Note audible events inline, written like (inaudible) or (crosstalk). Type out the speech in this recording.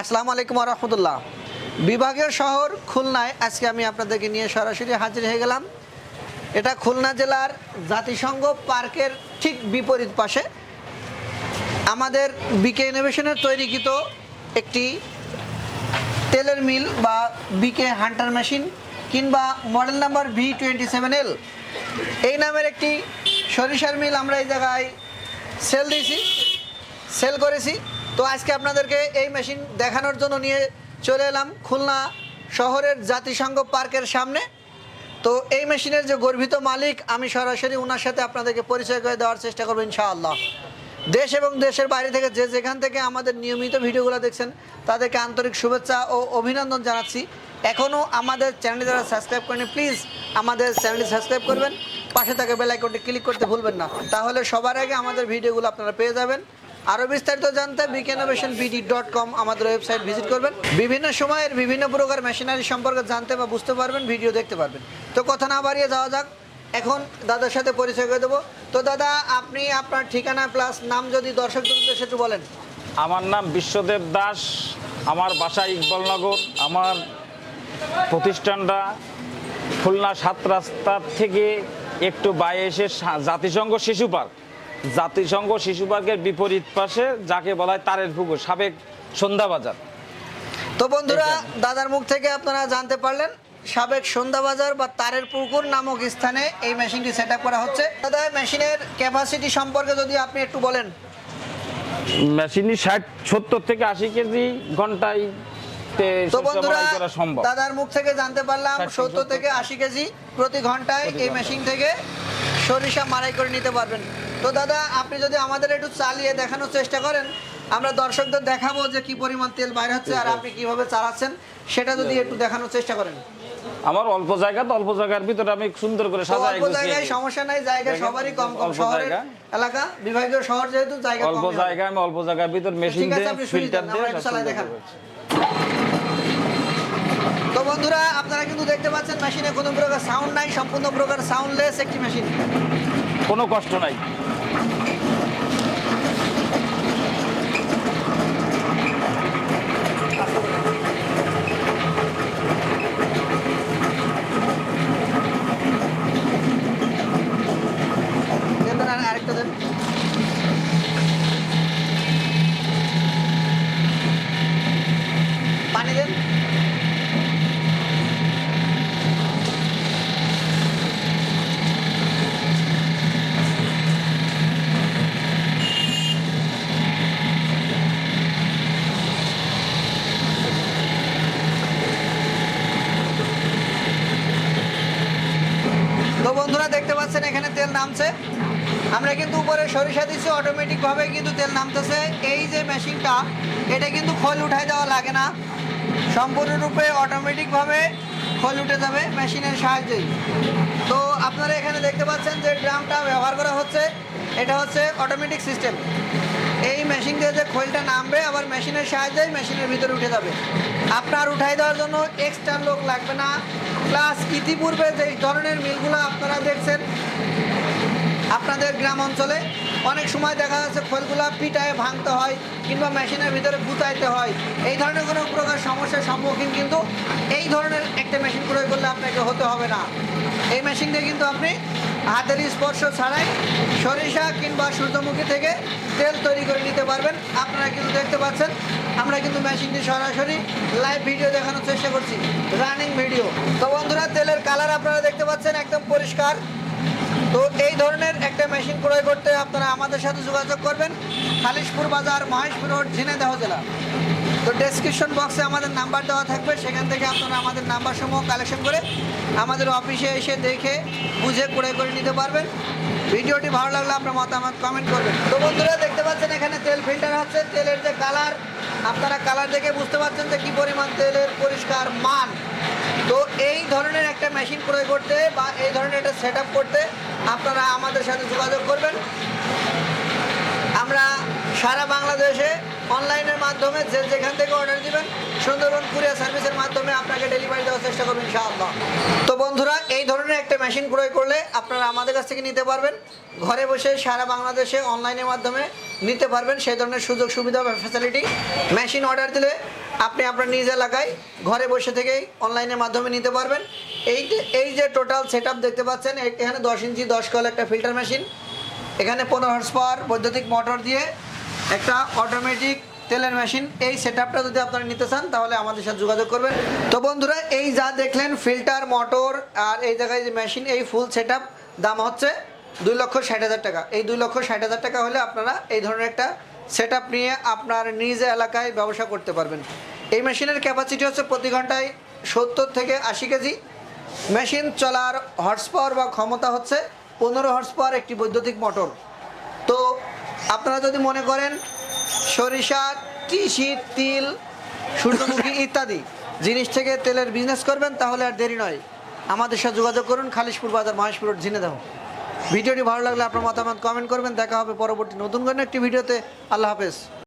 আসসালামু আলাইকুম রহমতুল্লাহ। বিভাগীয় শহর খুলনায় আজকে আমি আপনাদেরকে নিয়ে সরাসরি হাজির হয়ে গেলাম। এটা খুলনা জেলার জাতিসংঘ পার্কের ঠিক বিপরীত পাশে। আমাদের বিকে ইনোভেশনের তৈরিকৃত একটি তেলের মিল বা বিকে হান্টার মেশিন কিংবা model number V twenty seven L. এই নামের একটি সরিষার মিল আমরা এই জায়গায় সেল দিয়েছি, সেল করেছি। তো আজকে আপনাদেরকে এই মেশিন দেখানোর জন্য নিয়ে চলে এলাম খুলনা শহরের জাতিসংঘ পার্কের সামনে। তো এই মেশিনের যে গর্বিত মালিক, আমি সরাসরি ওনার সাথে আপনাদেরকে পরিচয় করে দেওয়ার চেষ্টা করব ইনশাআল্লাহ। দেশ এবং দেশের বাইরে থেকে যে যেখান থেকে আমাদের নিয়মিত ভিডিওগুলো দেখছেন, তাদেরকে আন্তরিক শুভেচ্ছা ও অভিনন্দন জানাচ্ছি। এখনও আমাদের চ্যানেলটি যারা সাবস্ক্রাইব করেনি, প্লিজ আমাদের চ্যানেলটি সাবস্ক্রাইব করবেন। পাশে থাকা বেল আইকনটি ক্লিক করতে ভুলবেন না। তাহলে সবার আগে আমাদের ভিডিওগুলো আপনারা পেয়ে যাবেন। আরও বিস্তারিত জানতে বিকেনোভেশন বিডি ডট কম আমাদের ওয়েবসাইট ভিজিট করবেন। বিভিন্ন সময়ের বিভিন্ন প্রকার মেশিনারি সম্পর্কে জানতে বা বুঝতে পারবেন ভিডিও দেখতে পারবেন। তো কথা না বাড়িয়ে যাওয়া যাক, এখন দাদার সাথে পরিচয় করে দেবো। তো দাদা, আপনি আপনার ঠিকানা প্লাস নাম যদি দর্শকদের উদ্দেশ্যে একটু বলেন। আমার নাম বিশ্বদেব দাস, আমার বাসা ইকবালনগর, আমার প্রতিষ্ঠানটা খুলনা সাত রাস্তার থেকে একটু বাইরে এসে জাতিসংঘ শিশু পার্ক। জাতিসংঘ শিশু পার্কের বিপরীত পাশে যাকে বলা হয় তারের পুকুর সাবেক সন্ধ্যা বাজার তো বন্ধুরা দাদার মুখ থেকে আপনারা জানতে পারলেন সাবেক সন্ধ্যাবাজার বা তারের পুকুর নামক স্থানে এই মেশিনটি সেট করা হচ্ছে। দাদা মেশিনের ক্যাপাসিটি সম্পর্কে যদি আপনি একটু বলেন। মেশিনটি ষাট সত্তর থেকে আশি কেজি ঘন্টায় তো বন্ধুরা দাদার মুখ থেকে জানতে পারলাম সত্তর থেকে আশি কেজি প্রতি ঘন্টায় এই মেশিন থেকে সরিষা মারাই করে নিতে পারবেন। তো দাদা আপনি যদি আমাদের একটু চালিয়ে দেখানোর চেষ্টা করেন আমরা দর্শকদের দেখাবো যে কি পরিমাণ তেল বাইরে হচ্ছে আর আপনি কীভাবে চালাচ্ছেন সেটা যদি একটু দেখানোর চেষ্টা করেন। আমার অল্প জায়গা তো অল্প জায়গার ভিতরে আমি সুন্দর করে সাজাই অল্প জায়গায় সমস্যা নাই জায়গা জায়গা- সবারই কম কম। শহরের এলাকা বিভাগীয় শহর যেহেতু জায়গা অল্প। জায়গায় আমি অল্প জায়গার ভিতর মেশিন দিয়ে ফিল্টার দিয়ে চালাই দেখান। তো বন্ধুরা আপনারা কিন্তু দেখতে পাচ্ছেন মেশিনে কোনো প্রকার সাউন্ড নাই সম্পূর্ণ প্রকার সাউন্ডলেস একটি মেশিন কোনো কষ্ট নাই দেন দেন, আর- আরেকটা দেন পানি দেন তো বন্ধুরা দেখতে পাচ্ছেন এখানে তেল নামছে। আমরা কিন্তু উপরে সরিষা দিচ্ছি অটোমেটিকভাবে কিন্তু তেল নামতেছে। এই যে মেশিনটা, এটা কিন্তু খোল উঠাই দেওয়া লাগে না। সম্পূর্ণরূপে অটোমেটিকভাবে খোল উঠে যাবে মেশিনের সাহায্যেই তো আপনারা এখানে দেখতে পাচ্ছেন যে ড্রামটা ব্যবহার করা হচ্ছে। এটা হচ্ছে অটোমেটিক সিস্টেম এই মেশিন দিয়ে যে খোলটা নামবে, আবার মেশিনের সাহায্যেই মেশিনের ভিতরে উঠে যাবে। আপনার উঠাই দেওয়ার জন্য এক্সট্রা লোক লাগবে না। প্লাস ইতিপূর্বে যে ধরনের মিলগুলো আপনারা দেখছেন আপনাদের গ্রাম অঞ্চলে অনেক সময় দেখা যাচ্ছে খোলগুলা পিটায়, ভাঙতে হয় কিংবা মেশিনের ভিতরে গুতাইতে হয়। এই ধরনের কোনো প্রকার সমস্যার সম্মুখীন কিন্তু এই ধরনের একটা মেশিন প্রয়োগ করলে আপনাকে হতে হবে না। এই মেশিন দিয়ে কিন্তু আপনি হাতের স্পর্শ ছাড়াই সরিষা কিংবা সূর্যমুখী থেকে তেল তৈরি করে নিতে পারবেন। আপনারা কিন্তু দেখতে পাচ্ছেন, আমরা কিন্তু মেশিনটি সরাসরি লাইভ ভিডিও দেখানোর চেষ্টা করছি রানিং ভিডিও তো বন্ধুরা, তেলের কালার আপনারা দেখতে পাচ্ছেন, একদম পরিষ্কার। তো ধরনের একটা মেশিন ক্রয় করতে আপনারা আমাদের সাথে যোগাযোগ করবেন। খালিশপুর বাজার, মহেশপুর রোড, ঝিনাইদহ জেলা। তো ডেসক্রিপশন বক্সে আমাদের নাম্বার দেওয়া থাকবে। সেখান থেকে আপনারা আমাদের নাম্বার সমূহ কালেকশন করে আমাদের অফিসে এসে দেখে, বুঝে, ক্রয় করে নিতে পারবেন। ভিডিওটি ভালো লাগলে আপনার মতামত কমেন্ট করবেন। তো বন্ধুরা, দেখতে পাচ্ছেন এখানে তেল ফিল্টার হচ্ছে। তেলের যে কালার আপনারা কালার দেখে বুঝতে পারছেন যে কী পরিমাণ তেলের পরিষ্কার মান। তো এই ধরনের একটা মেশিন ক্রয় করতে বা এই ধরনের একটা সেট করতে আপনারা আমাদের সাথে যোগাযোগ করবেন। আমরা সারা বাংলাদেশে অনলাইনের মাধ্যমে যে যেখান থেকে অর্ডার দিবেন, সুন্দরবন কুরিয়ার সার্ভিসের মাধ্যমে আপনাকে ডেলিভারি দেওয়ার চেষ্টা করবেন ইনশাআল্লাহ। তো বন্ধুরা, এই ধরনের একটা মেশিন ক্রয় করলে আপনারা আমাদের কাছ থেকে নিতে পারবেন। ঘরে বসে সারা বাংলাদেশে অনলাইনের মাধ্যমে নিতে পারবেন। সেই ধরনের সুযোগ সুবিধা বা ফ্যাসিলিটি মেশিন অর্ডার দিলে আপনি আপনার নিজ এলাকায় ঘরে বসে থেকেই অনলাইনের মাধ্যমে নিতে পারবেন। এই যে- এই যে টোটাল সেট দেখতে পাচ্ছেন এখানে দশ ইঞ্চি, দশ কল একটা ফিল্টার মেশিন এখানে পনেরো হর্স পাওয়ার বৈদ্যুতিক মোটর দিয়ে একটা অটোমেটিক তেলের মেশিন এই সেট যদি আপনারা নিতে চান, তাহলে আমাদের সাথে যোগাযোগ করবেন। তো বন্ধুরা, এই যা দেখলেন ফিল্টার মোটর আর এই জায়গায় যে মেশিন এই ফুল সেট দাম হচ্ছে দুই লক্ষ ষাট হাজার টাকা। এই দুই লক্ষ ষাট হাজার টাকা হলে আপনারা এই ধরনের একটা সেট নিয়ে আপনার নিজ এলাকায় ব্যবসা করতে পারবেন। এই মেশিনের ক্যাপাসিটি হচ্ছে প্রতি ঘন্টায় সত্তর থেকে আশি কেজি। মেশিন চলার হর্স পাওয়ার বা ক্ষমতা হচ্ছে পনেরো হর্স পাওয়ার একটি বৈদ্যুতিক মোটর তো আপনারা যদি মনে করেন সরিষা তিসি তিল সূর্যমুখী (laughs) ইত্যাদি জিনিস থেকে তেলের বিজনেস করবেন তাহলে আর দেরি নয়। আমাদের সাথে যোগাযোগ করুন খালিশপুর বাজার মহেশপুর রোড ঝিনেদাহ ভিডিওটি ভালো লাগলে আপনার মতামত কমেন্ট করবেন। দেখা হবে পরবর্তী নতুন কোনো একটি ভিডিওতে। আল্লাহ হাফেজ।